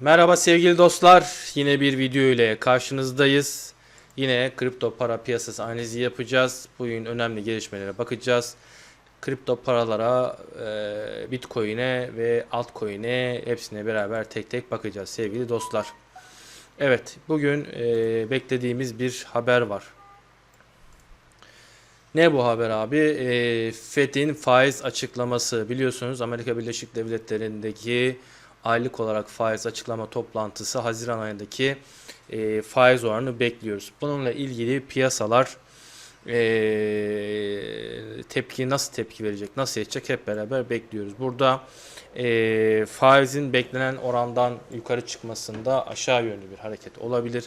Merhaba sevgili dostlar. Yine bir video ile karşınızdayız. Yine kripto para piyasası analizi yapacağız. Bugün önemli gelişmelere bakacağız. Kripto paralara, e, Bitcoin'e ve altcoin'e hepsine beraber tek tek bakacağız sevgili dostlar. Evet, bugün e, beklediğimiz bir haber var. Ne bu haber abi? E, Fed'in faiz açıklaması. Biliyorsunuz Amerika Birleşik Devletleri'ndeki aylık olarak faiz açıklama toplantısı Haziran ayındaki e, faiz oranını bekliyoruz. Bununla ilgili piyasalar e, tepki nasıl tepki verecek, nasıl edecek hep beraber bekliyoruz. Burada e, faizin beklenen orandan yukarı çıkmasında aşağı yönlü bir hareket olabilir.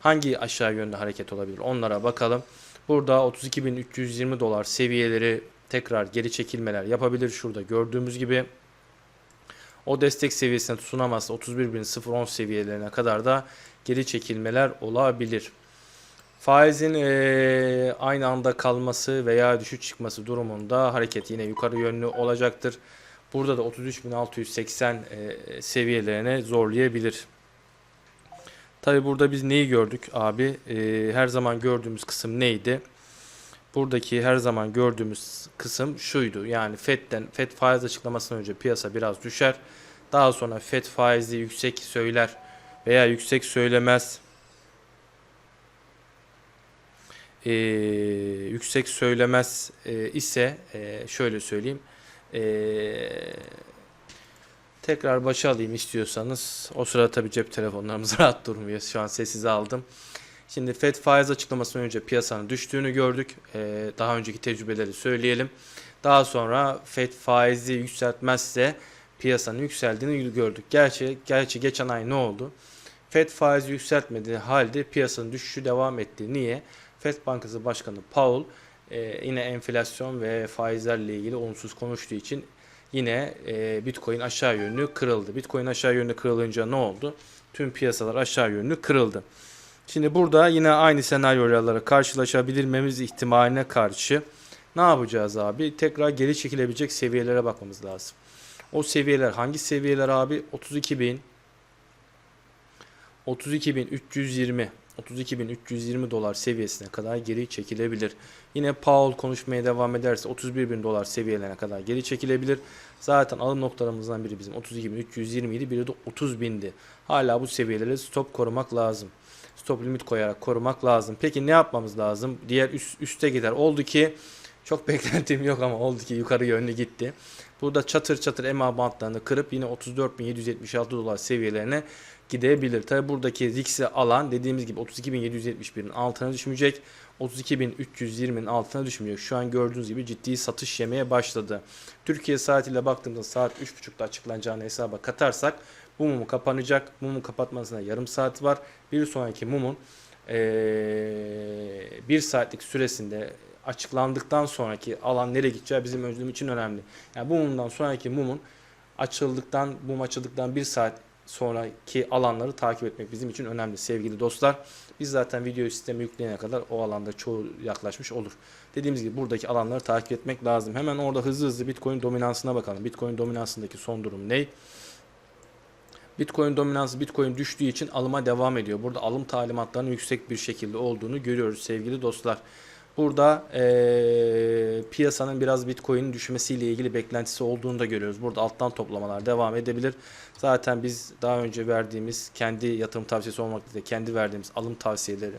Hangi aşağı yönlü hareket olabilir onlara bakalım. Burada 32.320 dolar seviyeleri tekrar geri çekilmeler yapabilir. Şurada gördüğümüz gibi o destek seviyesine tutunamazsa 31.010 seviyelerine kadar da geri çekilmeler olabilir. Faizin eee, aynı anda kalması veya düşük çıkması durumunda hareket yine yukarı yönlü olacaktır. Burada da 33.680 eee, seviyelerine zorlayabilir. Tabi burada biz neyi gördük abi? Eee, her zaman gördüğümüz kısım neydi? Buradaki her zaman gördüğümüz kısım şuydu. Yani FED'den FED faiz açıklamasından önce piyasa biraz düşer. Daha sonra FED faizi yüksek söyler veya yüksek söylemez. Ee, yüksek söylemez e, ise e, şöyle söyleyeyim. Ee, tekrar başa alayım istiyorsanız. O sırada tabii cep telefonlarımız rahat durmuyor. Şu an sessize aldım. Şimdi FED faiz açıklamasından önce piyasanın düştüğünü gördük. Ee, daha önceki tecrübeleri söyleyelim. Daha sonra FED faizi yükseltmezse piyasanın yükseldiğini gördük. Gerçi, gerçi geçen ay ne oldu? FED faizi yükseltmediği halde piyasanın düşüşü devam etti. Niye? FED Bankası Başkanı Powell e, yine enflasyon ve faizlerle ilgili olumsuz konuştuğu için yine e, Bitcoin aşağı yönlü kırıldı. Bitcoin aşağı yönlü kırılınca ne oldu? Tüm piyasalar aşağı yönlü kırıldı. Şimdi burada yine aynı senaryolarla karşılaşabilmemiz ihtimaline karşı ne yapacağız abi? Tekrar geri çekilebilecek seviyelere bakmamız lazım. O seviyeler hangi seviyeler abi? 32.000 32.320 32.320 dolar seviyesine kadar geri çekilebilir. Yine Powell konuşmaya devam ederse 31.000 dolar seviyelerine kadar geri çekilebilir. Zaten alım noktalarımızdan biri bizim 32.320 idi, biri de 30.000'di. Hala bu seviyeleri stop korumak lazım. Stop limit koyarak korumak lazım. Peki ne yapmamız lazım? Diğer üst, üste gider. Oldu ki çok beklentim yok ama oldu ki yukarı yönlü gitti. Burada çatır çatır EMA bantlarını kırıp yine 34.776 dolar seviyelerine gidebilir. Tabi buradaki riski alan dediğimiz gibi 32.771'in altına düşmeyecek. 32.320'nin altına düşmüyor. Şu an gördüğünüz gibi ciddi satış yemeye başladı. Türkiye saatiyle baktığımızda saat 3.30'da açıklanacağını hesaba katarsak bu mum kapanacak. Mumun kapatmasına yarım saat var. Bir sonraki mumun ee, bir saatlik süresinde açıklandıktan sonraki alan nereye gideceği bizim öncülüm için önemli. Yani bu mumdan sonraki mumun açıldıktan, mum açıldıktan bir saat sonraki alanları takip etmek bizim için önemli sevgili dostlar. Biz zaten video sistemi yükleyene kadar o alanda çoğu yaklaşmış olur. Dediğimiz gibi buradaki alanları takip etmek lazım. Hemen orada hızlı hızlı Bitcoin dominansına bakalım. Bitcoin dominansındaki son durum ne? Bitcoin dominansı Bitcoin düştüğü için alıma devam ediyor. Burada alım talimatlarının yüksek bir şekilde olduğunu görüyoruz sevgili dostlar. Burada eee, piyasanın biraz Bitcoin'in düşmesiyle ilgili beklentisi olduğunu da görüyoruz. Burada alttan toplamalar devam edebilir. Zaten biz daha önce verdiğimiz kendi yatırım tavsiyesi olmak üzere kendi verdiğimiz alım tavsiyeleri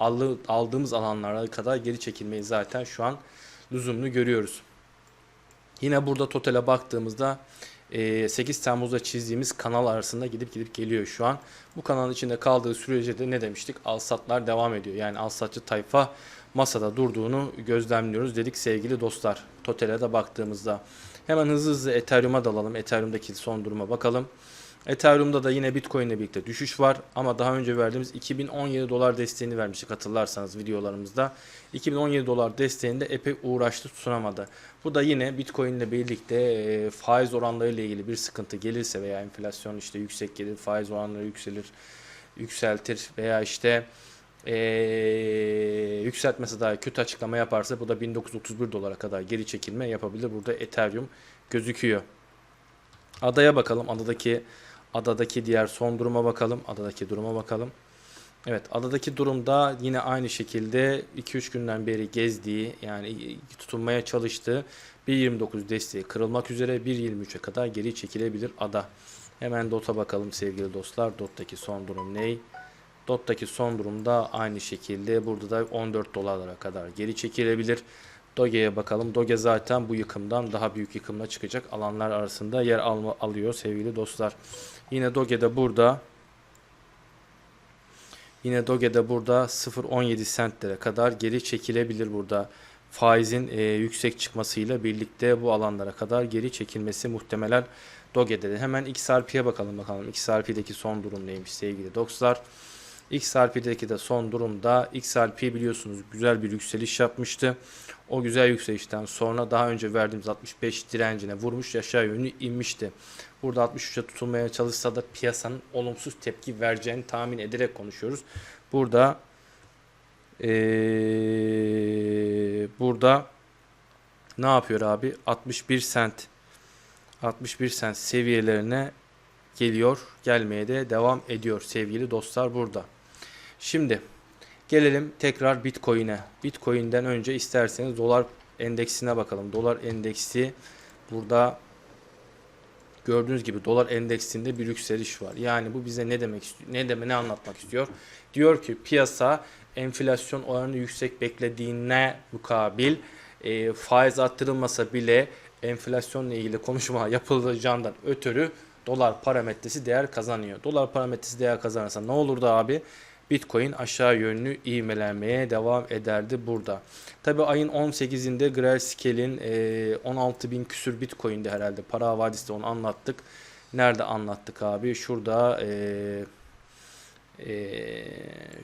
aldı- aldığımız alanlara kadar geri çekilmeyi zaten şu an lüzumlu görüyoruz. Yine burada totale baktığımızda e, 8 Temmuz'da çizdiğimiz kanal arasında gidip gidip geliyor şu an. Bu kanalın içinde kaldığı sürece de ne demiştik? Al satlar devam ediyor. Yani al satçı tayfa masada durduğunu gözlemliyoruz dedik sevgili dostlar. Totale de baktığımızda. Hemen hızlı hızlı Ethereum'a dalalım. Ethereum'daki son duruma bakalım. Ethereum'da da yine Bitcoin ile birlikte düşüş var ama daha önce verdiğimiz 2017 dolar desteğini vermiştik hatırlarsanız videolarımızda. 2017 dolar desteğinde epey uğraştı tutunamadı. Bu da yine Bitcoin ile birlikte e, faiz oranları ile ilgili bir sıkıntı gelirse veya enflasyon işte yüksek gelir, faiz oranları yükselir, yükseltir veya işte e, yükseltmesi daha kötü açıklama yaparsa bu da 1931 dolara kadar geri çekilme yapabilir. Burada Ethereum gözüküyor. Adaya bakalım. Adadaki Adadaki diğer son duruma bakalım. Adadaki duruma bakalım. Evet adadaki durumda yine aynı şekilde 2-3 günden beri gezdiği yani tutunmaya çalıştığı 1.29 desteği kırılmak üzere 1.23'e kadar geri çekilebilir ada. Hemen DOT'a bakalım sevgili dostlar. DOT'taki son durum ne? DOT'taki son durumda aynı şekilde burada da 14 dolarlara kadar geri çekilebilir. Doge'ye bakalım. Doge zaten bu yıkımdan daha büyük yıkımla çıkacak alanlar arasında yer alma, alıyor sevgili dostlar. Yine Doge'de burada Yine Doge'de burada 0.17 centlere kadar geri çekilebilir burada. Faizin e, yüksek çıkmasıyla birlikte bu alanlara kadar geri çekilmesi muhtemelen Doge'de de. Hemen XRP'ye bakalım bakalım. XRP'deki son durum neymiş sevgili dostlar. XRP'deki de son durumda XRP biliyorsunuz güzel bir yükseliş yapmıştı. O güzel yükselişten sonra daha önce verdiğimiz 65 direncine vurmuş aşağı yönlü inmişti. Burada 63'e tutulmaya çalışsa da piyasanın olumsuz tepki vereceğini tahmin ederek konuşuyoruz. Burada ee, burada ne yapıyor abi? 61 sent 61 sent seviyelerine geliyor. Gelmeye de devam ediyor sevgili dostlar burada. Şimdi gelelim tekrar Bitcoin'e. Bitcoin'den önce isterseniz dolar endeksine bakalım. Dolar endeksi burada gördüğünüz gibi dolar endeksinde bir yükseliş var. Yani bu bize ne demek istiyor? Ne deme ne anlatmak istiyor? Diyor ki piyasa enflasyon oranı yüksek beklediğine mukabil e, faiz arttırılmasa bile enflasyonla ilgili konuşma yapılacağından ötürü dolar parametresi değer kazanıyor. Dolar parametresi değer kazanırsa ne olurdu abi? Bitcoin aşağı yönlü ivmelenmeye devam ederdi burada. Tabi ayın 18'inde Grayscale'in e, 16 bin küsür Bitcoin'de herhalde para havadisi onu anlattık. Nerede anlattık abi? Şurada e, e,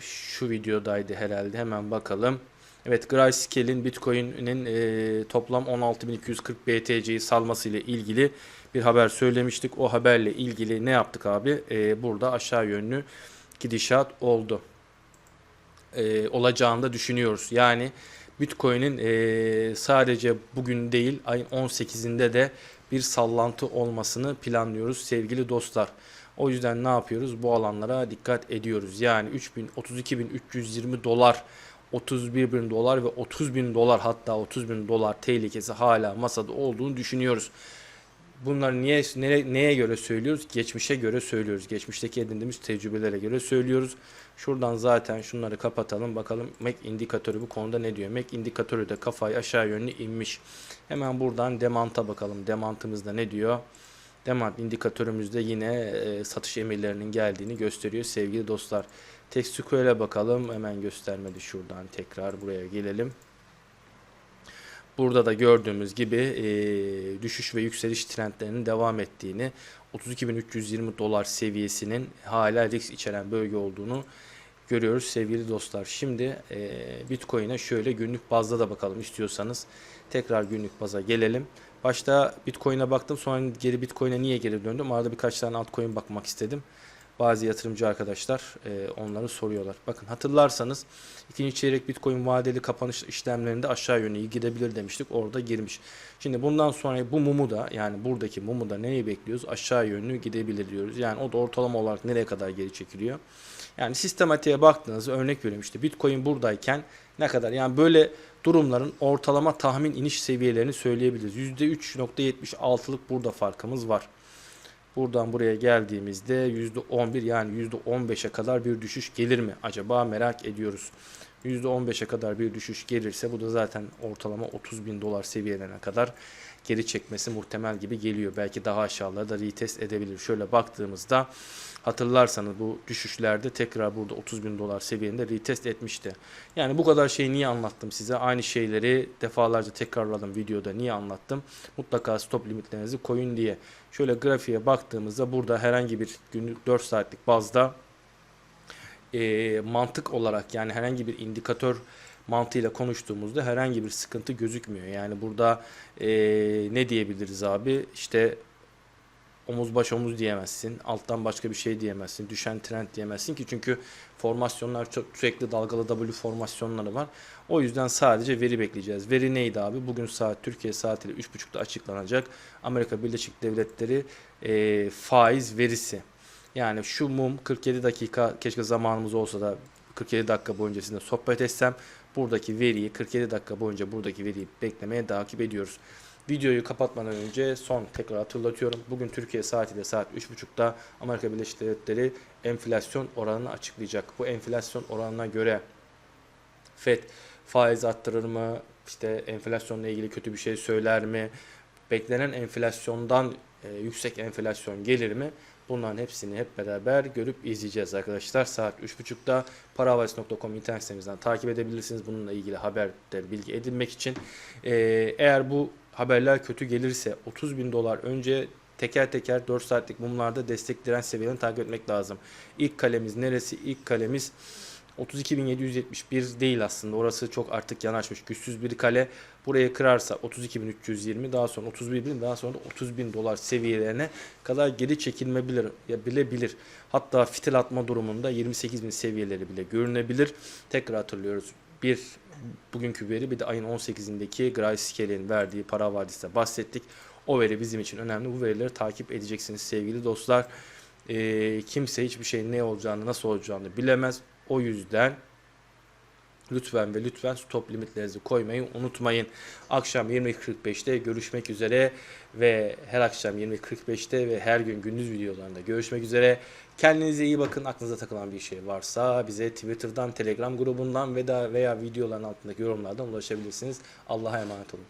şu videodaydı herhalde hemen bakalım. Evet Grayscale'in Bitcoin'in e, toplam 16.240 BTC'yi salması ile ilgili bir haber söylemiştik. O haberle ilgili ne yaptık abi? E, burada aşağı yönlü gidişat oldu. E, olacağını da düşünüyoruz. Yani Bitcoin'in e, sadece bugün değil ayın 18'inde de bir sallantı olmasını planlıyoruz sevgili dostlar. O yüzden ne yapıyoruz? Bu alanlara dikkat ediyoruz. Yani 3000 32.320 dolar 31 bin dolar ve 30 bin dolar hatta 30 bin dolar tehlikesi hala masada olduğunu düşünüyoruz. Bunları niye neye, neye göre söylüyoruz? Geçmişe göre söylüyoruz. Geçmişteki edindiğimiz tecrübelere göre söylüyoruz. Şuradan zaten şunları kapatalım. Bakalım MAC indikatörü bu konuda ne diyor? MAC indikatörü de kafayı aşağı yönlü inmiş. Hemen buradan demanta bakalım. Demantımızda ne diyor? Demant indikatörümüzde yine e, satış emirlerinin geldiğini gösteriyor sevgili dostlar. Textual'e bakalım. Hemen göstermedi şuradan tekrar buraya gelelim. Burada da gördüğümüz gibi e, düşüş ve yükseliş trendlerinin devam ettiğini 32.320 dolar seviyesinin hala risk içeren bölge olduğunu görüyoruz sevgili dostlar. Şimdi e, Bitcoin'e şöyle günlük bazda da bakalım istiyorsanız. Tekrar günlük baza gelelim. Başta Bitcoin'e baktım sonra geri Bitcoin'e niye geri döndüm? Arada birkaç tane altcoin bakmak istedim bazı yatırımcı arkadaşlar e, onları soruyorlar. Bakın hatırlarsanız ikinci çeyrek Bitcoin vadeli kapanış işlemlerinde aşağı yönlü gidebilir demiştik. Orada girmiş. Şimdi bundan sonra bu mumu da yani buradaki mumu da neyi bekliyoruz? Aşağı yönlü gidebilir diyoruz. Yani o da ortalama olarak nereye kadar geri çekiliyor? Yani sistematiğe baktığınızda örnek veriyorum işte Bitcoin buradayken ne kadar? Yani böyle durumların ortalama tahmin iniş seviyelerini söyleyebiliriz. %3.76'lık burada farkımız var. Buradan buraya geldiğimizde %11 yani %15'e kadar bir düşüş gelir mi? Acaba merak ediyoruz. %15'e kadar bir düşüş gelirse bu da zaten ortalama 30 bin dolar seviyelerine kadar geri çekmesi muhtemel gibi geliyor. Belki daha aşağılarda da retest edebilir. Şöyle baktığımızda hatırlarsanız bu düşüşlerde tekrar burada 30 bin dolar seviyende retest etmişti. Yani bu kadar şeyi niye anlattım size? Aynı şeyleri defalarca tekrarladım videoda. Niye anlattım? Mutlaka stop limitlerinizi koyun diye. Şöyle grafiğe baktığımızda burada herhangi bir günlük 4 saatlik bazda e, mantık olarak yani herhangi bir indikatör mantığıyla konuştuğumuzda herhangi bir sıkıntı gözükmüyor. Yani burada e, ne diyebiliriz abi? İşte omuz baş omuz diyemezsin. Alttan başka bir şey diyemezsin. Düşen trend diyemezsin ki çünkü formasyonlar çok sürekli dalgalı W formasyonları var. O yüzden sadece veri bekleyeceğiz. Veri neydi abi? Bugün saat Türkiye saatiyle 3.30'da açıklanacak. Amerika Birleşik Devletleri e, faiz verisi. Yani şu mum 47 dakika keşke zamanımız olsa da 47 dakika boyunca sizinle sohbet etsem. Buradaki veriyi 47 dakika boyunca buradaki veriyi beklemeye takip ediyoruz. Videoyu kapatmadan önce son tekrar hatırlatıyorum. Bugün Türkiye saatiyle saat 3.30'da Amerika Birleşik Devletleri enflasyon oranını açıklayacak. Bu enflasyon oranına göre FED faiz arttırır mı? İşte enflasyonla ilgili kötü bir şey söyler mi? Beklenen enflasyondan e, yüksek enflasyon gelir mi? Bunların hepsini hep beraber görüp izleyeceğiz arkadaşlar. Saat 3.30'da parahavalisi.com internet sitemizden takip edebilirsiniz. Bununla ilgili haberde bilgi edinmek için. E, eğer bu haberler kötü gelirse 30 bin dolar önce teker teker 4 saatlik mumlarda destek direnç seviyelerini takip etmek lazım. İlk kalemiz neresi? İlk kalemiz 32.771 değil aslında. Orası çok artık yanaşmış. Güçsüz bir kale. Burayı kırarsa 32.320 daha sonra 31.000 daha sonra da 30.000 dolar seviyelerine kadar geri çekilmebilir ya bilebilir. Hatta fitil atma durumunda 28.000 seviyeleri bile görünebilir. Tekrar hatırlıyoruz. Bir bugünkü veri bir de ayın 18'indeki Grayscale'in verdiği para vadisinde bahsettik. O veri bizim için önemli. Bu verileri takip edeceksiniz sevgili dostlar. Ee, kimse hiçbir şeyin ne olacağını, nasıl olacağını bilemez. O yüzden lütfen ve lütfen stop limitlerinizi koymayı unutmayın. Akşam 20.45'te görüşmek üzere ve her akşam 20.45'te ve her gün gündüz videolarında görüşmek üzere. Kendinize iyi bakın. Aklınıza takılan bir şey varsa bize Twitter'dan, Telegram grubundan ve da veya videoların altındaki yorumlardan ulaşabilirsiniz. Allah'a emanet olun.